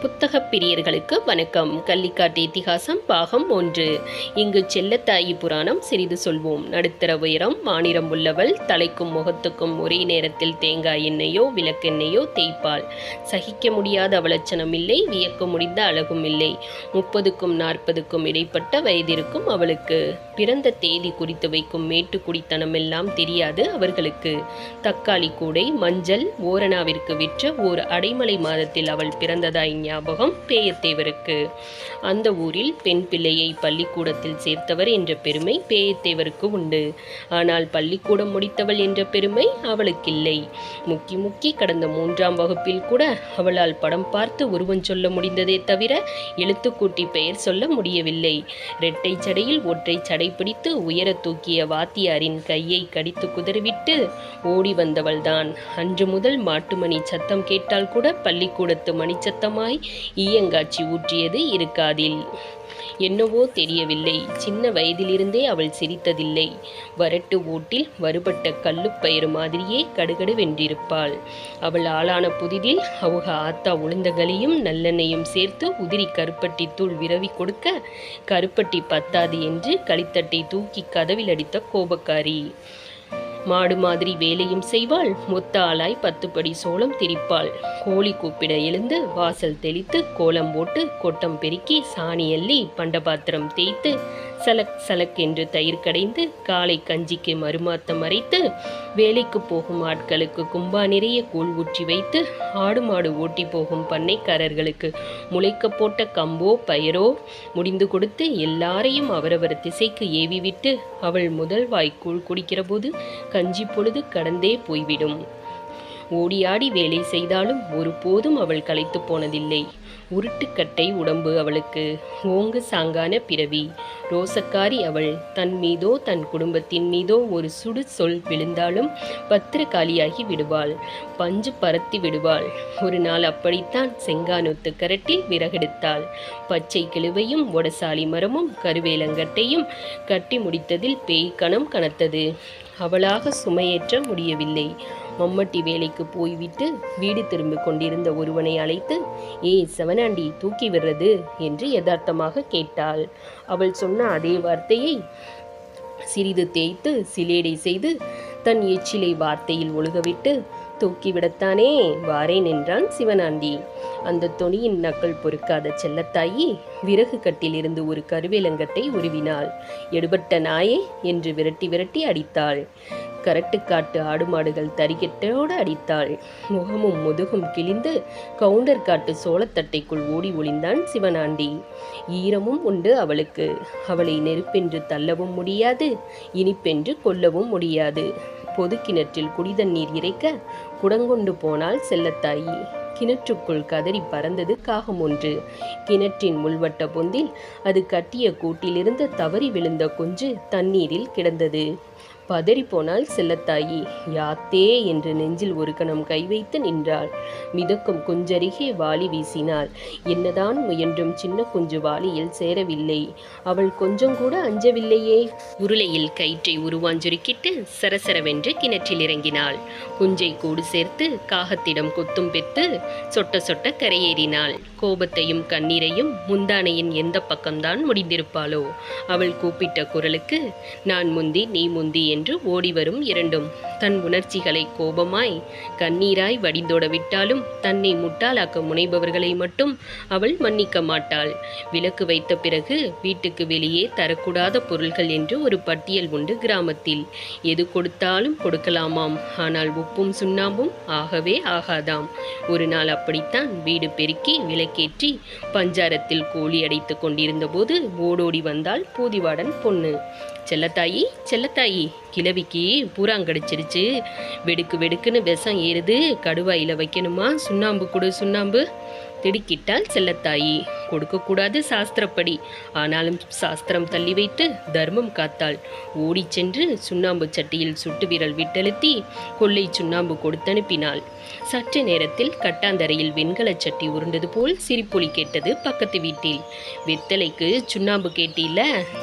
புத்தகப் பிரியர்களுக்கு வணக்கம். கள்ளிக்காட்டு இத்திகாசம் பாகம் ஒன்று. இங்கு செல்லத்தாயி புராணம் சிறிது சொல்வோம். நடுத்தர உயரம் மாநிறம் உள்ளவள் தலைக்கும் முகத்துக்கும் ஒரே நேரத்தில் தேங்காய் எண்ணெயோ விளக்கெண்ணெயோ தேய்ப்பாள். சகிக்க முடியாத அவலட்சணம் இல்லை வியக்க முடிந்த அழகும் இல்லை. முப்பதுக்கும் நாற்பதுக்கும் இடைப்பட்ட வயதிருக்கும் அவளுக்கு. பிறந்த தேதி குறித்து வைக்கும் மேட்டுக்குடித்தனம் எல்லாம் தெரியாது அவர்களுக்கு. தக்காளி கூடை மஞ்சள் ஓரணாவிற்கு விற்ற ஓர் அடைமலை மாதத்தில் அவள் பிறந்ததாய் ஞாபகம் பேயத்தேவருக்கு. அந்த ஊரில் பெண் பிள்ளையை பள்ளிக்கூடத்தில் சேர்த்தவர் என்ற பெருமை பேயத்தேவருக்கு உண்டு. ஆனால் பள்ளிக்கூடம் முடித்தவள் என்ற பெருமை அவளுக்கில்லை. முக்கி முக்கி கடந்த மூன்றாம் வகுப்பில் கூட அவளால் படம் பார்த்து உருவம் சொல்ல முடிந்ததே தவிர எழுத்துக்கூட்டி பெயர் சொல்ல முடியவில்லை. இரட்டை சடையில் ஒற்றை சடை பிடித்து உயர தூக்கிய வாத்தியாரின் கையை கடித்து குதறிவிட்டு ஓடி வந்தவள்தான். அன்று முதல் மாட்டுமணி சத்தம் கேட்டால் கூட பள்ளிக்கூடத்து மணிச்சத்தமாய் ஈயங்காட்சி ஊற்றியது இருக்காதில். என்னவோ தெரியவில்லை. சின்ன வயதிலிருந்தே அவள் சிரித்ததில்லை. வரட்டு ஓட்டில் வருபட்ட கல்லுப்பயிறு மாதிரியே கடுகடு வென்றிருப்பாள் அவள் ஆளான புதிதில் அவுக ஆத்தா உளுந்தகளையும் நல்லெண்ணையும் சேர்த்து உதிரி கருப்பட்டி தூள் விரவி கொடுக்க கருப்பட்டி பத்தாது என்று களித்தட்டை தூக்கி கதவில் அடித்த கோபக்காரி. மாடு மாதிரி வேலையும் செய்வாள். முத்தாளாய் பத்து படி சோளம் திரிப்பாள். கோழி கூப்பிட எழுந்து வாசல் தெளித்து கோலம் போட்டு கொட்டம் பெருக்கி சாணி அள்ளி பண்டபாத்திரம் தேய்த்து சலக் சலக் என்று தயிர் கடைந்து காலை கஞ்சிக்கு மறுமாத்தம் அரைத்து வேலைக்கு போகும் ஆட்களுக்கு கும்பா நிறைய கூழ் ஊற்றி வைத்து ஆடு மாடு ஓட்டி போகும் பண்ணைக்காரர்களுக்கு முளைக்க போட்ட கம்போ பயரோ முடிந்து கொடுத்து எல்லாரையும் அவரவர் திசைக்கு ஏவிவிட்டு அவள் முதல் வாய்க்கூழ் குடிக்கிற போது கஞ்சி பொழுது கடந்தே போய்விடும். ஓடியாடி வேலை செய்தாலும் ஒருபோதும் அவள் களைத்து போனதில்லை. உருட்டுக்கட்டை உடம்பு அவளுக்கு. ஓங்கு சாங்கான பிறவி. ரோசக்காரி அவள். தன் மீதோ தன் குடும்பத்தின் மீதோ ஒரு சுடு சொல் விழுந்தாலும் பத்திரகாளியாகி விடுவாள். பஞ்சு பறத்தி விடுவாள். ஒரு நாள் அப்படித்தான் செங்கானொத்து கரட்டில் விறகெடுத்தாள். பச்சை கிழுவையும் ஒடசாலி மரமும் கருவேலங்கட்டையும் கட்டி முடித்ததில் பேய் கணம் கனத்தது. அவளாக சுமையேற்ற முடியவில்லை. மம்மட்டி வேலைக்கு போய்விட்டு வீடு திரும்பி கொண்டிருந்த ஒருவனை அழைத்து ஏய் செவனாண்டி தூக்கி விடுறது? என்று யதார்த்தமாக கேட்டாள். அவள் சொன்ன அதே வார்த்தையை சிறிது தேய்த்து சிலேடை செய்து தன் எச்சிலை வார்த்தையில் ஒழுகவிட்டு தூக்கிவிடத்தானே? வாரேன் என்றான் சிவனாண்டி அந்த தொனியின் நக்கல் பொறுக்காத செல்லத்தாயி விறகு கட்டிலிருந்து ஒரு கருவேலங்கத்தை உருவினாள். எடுபட்ட நாயே! என்று விரட்டி விரட்டி அடித்தாள். கரட்டுக்காட்டு ஆடு மாடுகள் தறிகெட்டோடு அடித்தாள். முகமும் முதுகும் கிழிந்து கவுண்டர் காட்டு சோளத்தட்டைக்குள் ஓடி ஒளிந்தான் சிவனாண்டி ஈரமும் உண்டு அவளுக்கு. அவளை நெருப்பென்று தள்ளவும் முடியாது இனிப்பென்று கொல்லவும் முடியாது. பொது கிணற்றில் குடிதண்ணீர் இறைக்க குடங்கொண்டு போனால் செல்லத்தாயி. கிணற்றுக்குள் கதறி பறந்தது காகம் ஒன்று. கிணற்றின் முள்வட்ட பொந்தில் அது கட்டிய கூட்டிலிருந்து தவறி விழுந்த குஞ்சு தண்ணீரில் கிடந்தது. பதறிப்போனாள் போனால் செல்லத்தாயி யாத்தே என்று நெஞ்சில் ஒரு கணம் கை வைத்து நின்றாள். மிதக்கும் குஞ்சருகே வாளி வீசினாள். என்னதான் முயன்றும் சின்ன குஞ்சு வாளியில் சேரவில்லை. அவள் கொஞ்சம் கூட அஞ்சவில்லையே. உருளையில் கயிற்றை உருவாஞ்சுருக்கிட்டு சரசரவென்று கிணற்றில் இறங்கினாள். குஞ்சை கூடு சேர்த்து காகத்திடம் கொத்தும் பெத்து சொட்ட சொட்ட கரையேறினாள். கோபத்தையும் கண்ணீரையும் முந்தானையின் எந்த பக்கம்தான் முடிந்திருப்பாளோ? அவள் கூப்பிட்ட குரலுக்கு நான் முந்தி நீ முந்தி என்று ஓடிவரும் இரண்டும். தன் உணர்ச்சிகளை கோபமாய் கண்ணீராய் வடிந்தோட விட்டாலும் தன்னை முட்டாளாக்க முனைபவர்களை மட்டும் அவள் மன்னிக்க மாட்டாள். விளக்கு வைத்த பிறகு வீட்டுக்கு வெளியே தரக்கூடாத பொருள்கள் என்று ஒரு பட்டியல் உண்டு கிராமத்தில். எது கொடுத்தாலும் கொடுக்கலாமாம். ஆனால் உப்பும் சுண்ணாம்பும் ஆகவே ஆகாதாம். ஒரு நாள் அப்படித்தான் வீடு பெருக்கி விலை விளக்கேற்றி பஞ்சாரத்தில் கோழி அடைத்து கொண்டிருந்த போது ஓடோடி வந்தாள் பூதிவாடன் பொண்ணு. செல்லத்தாயி செல்லத்தாயி கிழவிக்கு பூராங்கடிச்சிருச்சு வெடுக்கு வெடுக்குன்னு விஷம் ஏறுது. கடுவாயில் வைக்கணுமா? சுண்ணாம்பு கொடு சுண்ணாம்பு. திடுக்கிட்டால் செல்லத்தாயி. கொடுக்கக்கூடாது சாஸ்திரப்படி. ஆனாலும் சாஸ்திரம் தள்ளி வைத்து தர்மம் காத்தாள். ஓடிச் சென்று சுண்ணாம்பு சட்டியில் சுட்டு விரல் விட்டழுத்தி கொள்ளை சுண்ணாம்பு கொடுத்தனுப்பினாள். சற்று நேரத்தில் கட்டாந்தரையில் வெண்கலச் சட்டி உருண்டது போல் சிரிப்பொலி கேட்டது பக்கத்து வீட்டில். வெத்தலைக்கு சுண்ணாம்பு கேட்டில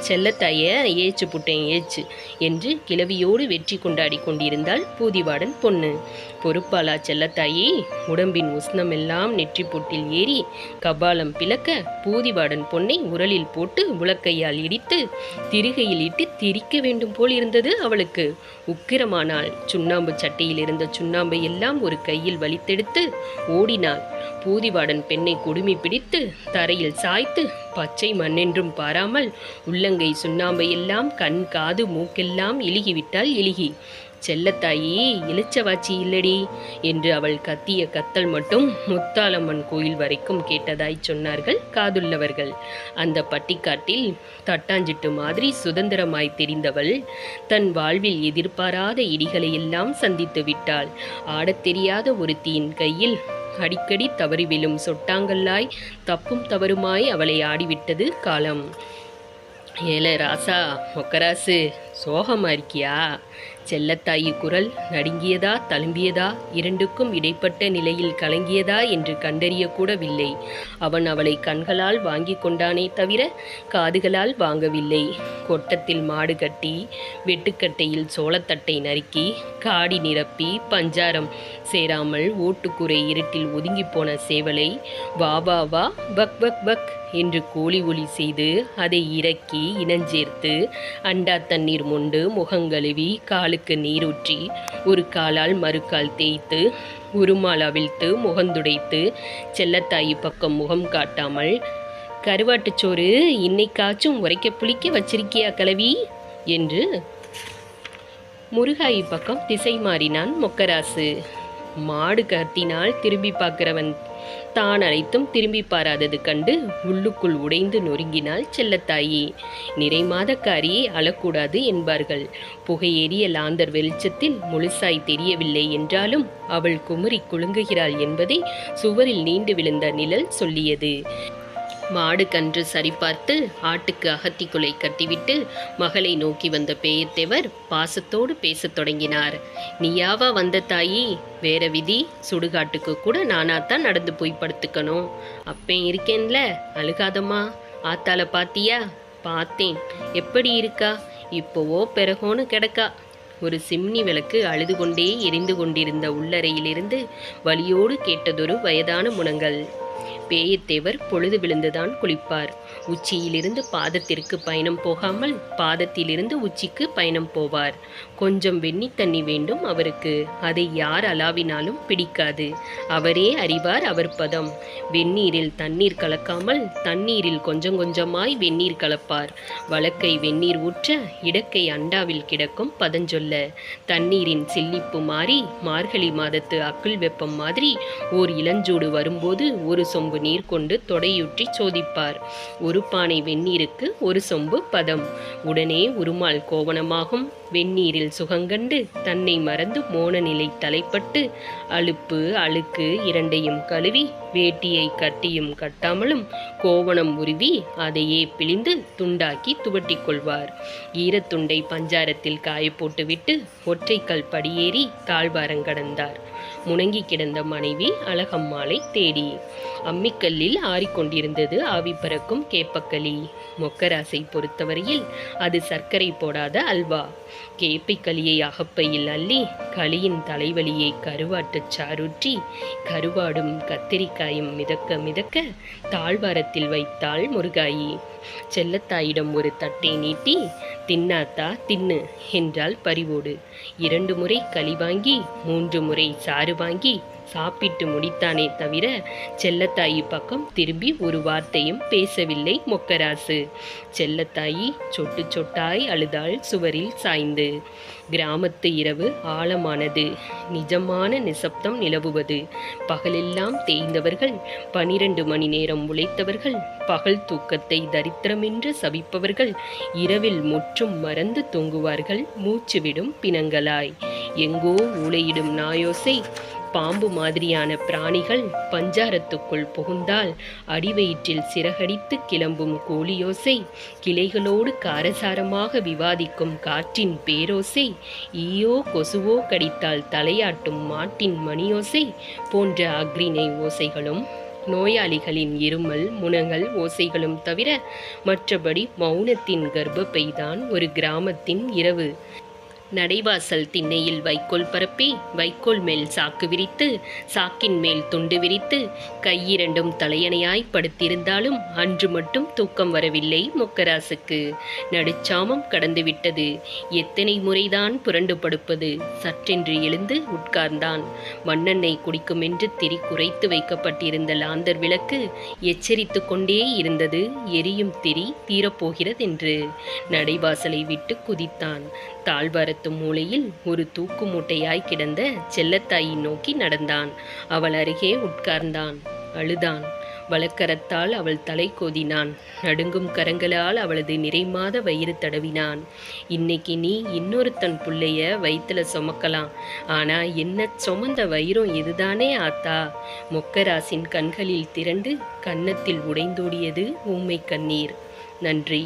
செல்லத்தாய ஏச்சு புட்டேன் ஏச்சு என்று கிழவியோடு வெற்றி கொண்டாடி கொண்டிருந்தாள் பூதிவாடன் பொண்ணு. பொறுப்பாளா செல்லத்தாயி உடம்பின் உஷ்ணமெல்லாம் நெற்றி பொட்டில் ஏறி கபாலம் பிளக்க பூதிவாடன் பொன்னை உரலில் போட்டு உலக்கையால் இடித்து திருகையில் இட்டு திரிக்க வேண்டும் போல் இருந்தது அவளுக்கு. உக்கிரமானாள் சுண்ணாம்பு சட்டையில் இருந்த சுண்ணாம்பை எல்லாம் ஒரு கையில் வலித்தெடுத்து ஓடினாள். பூதிவாடன் பெண்ணை கொடுமி பிடித்து தரையில் சாய்த்து பச்சை மண்ணென்றும் பாராமல் உள்ளங்கை சுண்ணாம்பை எல்லாம் கண் காது மூக்கெல்லாம் இழுகிவிட்டால் இழுகி செல்லத்தாயி இளிச்சவாச்சி இல்லடி என்று அவள் கத்திய கத்தல் மட்டும் முத்தாலம்மன் கோயில் வரைக்கும் கேட்டதாய் சொன்னார்கள் காதுள்ளவர்கள். அந்த பட்டிக்காட்டில் தட்டாஞ்சிட்டு மாதிரி சுதந்திரமாய் தெரிந்தவள் தன் வாழ்வில் எதிர்பாராத இடிகளை எல்லாம் சந்தித்து விட்டாள். ஆடத் தெரியாத ஒருத்தியின் கையில் அடிக்கடி தவறி விழும் சொட்டாங்கல்லாய் தப்பும் தவறுமாய் அவளை ஆடிவிட்டது காலம். ஏல ராசா மொக்கராசு சோகமா இருக்கியா? செல்லத்தாயி குரல் நடுங்கியதா தழும்பியதா இரண்டுக்கும் இடைப்பட்ட நிலையில் கலங்கியதா என்று கண்டறியக்கூடவில்லை. அவன் அவளை கண்களால் வாங்கி கொண்டானே தவிர காதுகளால் வாங்கவில்லை. கொட்டத்தில் மாடு கட்டி வெட்டுக்கட்டையில் சோளத்தட்டை நறுக்கி காடி நிரப்பி பஞ்சாரம் சேராமல் ஓட்டுக்குறை இருட்டில் ஒதுங்கி போன சேவலை வா வா வா பக் பக் பக் என்று கோழி ஒலி செய்து அதை இறக்கி இனஞ்சேர்த்து அண்டா தண்ணீர் மொண்டு முகங்கழுவி காலுக்கு நீரூற்றி ஒரு காலால் மறுக்கால் தேய்த்து உருமால் அவிழ்த்து முகந்துடைத்து செல்லத்தாயி பக்கம் முகம் காட்டாமல் கருவாட்டுச்சோறு இன்னைக்காச்சும் உரைக்க புளிக்க வச்சிருக்கியா கலவி? என்று முருகாயி பக்கம் திசை மாறினான் மொக்கராசு. மாடு கத்தினால் திரும்பி பார்க்கிறவன். தான் அனைத்தும் திரும்பி பாராதது கண்டு உள்ளுக்குள் உடைந்து நொறுங்கினாள் செல்லத்தாயி. நிறைமாதக்காரி அழக்கூடாது என்பார்கள். புகையேறிய லாந்தர் வெளிச்சத்தில் முழுசாய் தெரியவில்லை என்றாலும் அவள் குமுறி குலுங்குகிறாள் என்பதை சுவரில் நீண்டு விழுந்த நிழல் சொல்லியது. மாடு கன்று சரிபார்த்து ஆட்டுக்கு அகத்திக்குலை கட்டிவிட்டு மகளை நோக்கி வந்த பேயத்தேவர் பாசத்தோடு பேசத் தொடங்கினார். நீயாவா வந்த தாயி? வேற விதி சுடுகாட்டுக்கு கூட நானாத்தான் நடந்து போய் படுத்துக்கணும். அப்பேன் இருக்கேன்ல அழுகாதம்மா. ஆத்தால பாத்தியா? பார்த்தேன். எப்படி இருக்கா? இப்போவோ பிறகோன்னு கிடக்கா. ஒரு சிம்னி விளக்கு அழுது கொண்டே எரிந்து கொண்டிருந்த உள்ளறையிலிருந்து வலியோடு கேட்டதொரு வயதான முனங்கள் பேயத்தேவர் பொழுது விழுந்துதான் குளிப்பார். உச்சியிலிருந்து பாதத்திற்கு பயணம் போகாமல் பாதத்திலிருந்து உச்சிக்கு பயணம் போவார். கொஞ்சம் வெண்ணி தண்ணி வேண்டும் அவருக்கு. அதை யார் அலாவினாலும் பிடிக்காது. அவரே அறிவார் அவர் பதம். வெந்நீரில் தண்ணீர் கலக்காமல் தண்ணீரில் கொஞ்சம் கொஞ்சமாய் வெந்நீர் கலப்பார். வழக்கை வெந்நீர் ஊற்ற இடக்கை அண்டாவில் கிடக்கும் பதஞ்சொல்ல. தண்ணீரின் சில்லிப்பு மாறி மார்கழி மாதத்து அக்குள் வெப்பம் மாதிரி ஓர் இளஞ்சூடு வரும்போது ஒரு சொம்பு நீர் கொண்டு தொடையூற்றி சோதிப்பார். ஒரு பானை வெந்நீருக்கு ஒரு சொம்பு பதம். உடனே உருமால் கோவணமாகும். வெந்நீரில் சுகங்கண்டு தன்னை மறந்து மோன நிலை தலைப்பட்டு அலுப்பு அழுக்கு இரண்டையும் கழுவி வேட்டியை கட்டியும் கட்டாமலும் கோவணம் உருவி அதையே பிழிந்து துண்டாக்கி துவட்டி கொள்வார். ஈரத்துண்டை பஞ்சாரத்தில் காய போட்டுவிட்டு ஒற்றைக்கல் படியேறி தாழ்வாரங்கடந்தார் முணங்கி கிடந்த மனைவி அழகம்மாளை தேடி. அம்மிக்கல்லில் ஆறிக்கொண்டிருந்தது ஆவி பறக்கும் கேப்பக்களி. மொக்கராசை பொறுத்தவரையில் அது சர்க்கரை போடாத அல்வா. கேப்பை களியை அகப்பையில் அள்ளி களியின் தலைவலியை கருவாட்டுச் சாறுற்றி கருவாடும் கத்திரிக்காயும் மிதக்க மிதக்க தாழ்வாரத்தில் வைத்தாள் முருகாயி. செல்லத்தாயிடம் ஒரு தட்டை நீட்டி தின்னாத்தா தின்னு என்றால் பரிவோடு. இரண்டு முறை களி வாங்கி மூன்று முறை சாறு வாங்கி சாப்பிட்டு முடித்தானே தவிர செல்லத்தாயி பக்கம் திரும்பி ஒரு வார்த்தையும் பேசவில்லை மொக்கராசு. செல்லத்தாயி சொட்டு சொட்டாய் அழுதாள் சுவரில் சாய்ந்து. கிராமத்து இரவு ஆழமானது. நிஜமான நிசப்தம் நிலவுவது. பகலெல்லாம் தேய்ந்தவர்கள் பனிரெண்டு மணி நேரம் உழைத்தவர்கள் பகல் தூக்கத்தை தரித்திரமென்று சபிப்பவர்கள் இரவில் முற்றும் மறந்து தூங்குவார்கள் மூச்சுவிடும் பிணங்களாய். எங்கோ ஊளையிடும் நாயோசை பாம்பு மாதிரியான பிராணிகள் பஞ்சாரத்துக்குள் புகுந்தால் அடிவயிற்றில் சிறகடித்து கிளம்பும் கோழியோசை கிளைகளோடு காரசாரமாக விவாதிக்கும் காற்றின் பேரோசை ஈயோ கொசுவோ கடித்தால் தலையாட்டும் மாட்டின் மணியோசை போன்ற அக்ரிணை ஓசைகளும் நோயாளிகளின் இருமல் முனங்கள் ஓசைகளும் தவிர மற்றபடி மௌனத்தின் கர்ப்பப்பைதான் ஒரு கிராமத்தின் இரவு. நடைவாசல் திண்ணையில் வைக்கோல் பரப்பி வைக்கோல் மேல் சாக்கு விரித்து சாக்கின் மேல் துண்டு விரித்து கையிரண்டும் தலையணையாய் படுத்திருந்தாலும் அன்று மட்டும் தூக்கம் வரவில்லை மொக்கராசுக்கு. நடுச்சாமம் கடந்துவிட்டது எத்தனை முறைதான் புரண்டு படுப்பது? சற்றென்று எழுந்து உட்கார்ந்தான். மண்ணெண்ணெய் குடிக்குமென்று திரி குறைத்து வைக்கப்பட்டிருந்த லாந்தர் விளக்கு எச்சரித்து கொண்டே இருந்தது. எரியும் திரி தீரப்போகிறதென்று. நடைவாசலை விட்டு குதித்தான். மரத்து மூலையில் ஒரு தூக்கு மூட்டையாய் கிடந்த செல்லத்தாயை நோக்கி நடந்தான். அவள் அருகே உட்கார்ந்தான் அழுதான். வழக்கரத்தால் அவள் தலை கோதினான். நடுங்கும் கரங்களால் அவளது நிறைமாத வயிறு தடவினான். இன்னைக்கு நீ இன்னொருத்தன் புள்ளைய வயிற்றுல சுமக்கலாம். ஆனா என்ன சுமந்த வயிறும் இதுதானே ஆத்தா? மொக்கராசின் கண்களில் திரண்டு கன்னத்தில் உடைந்தோடியது ஊமை கண்ணீர். நன்றி.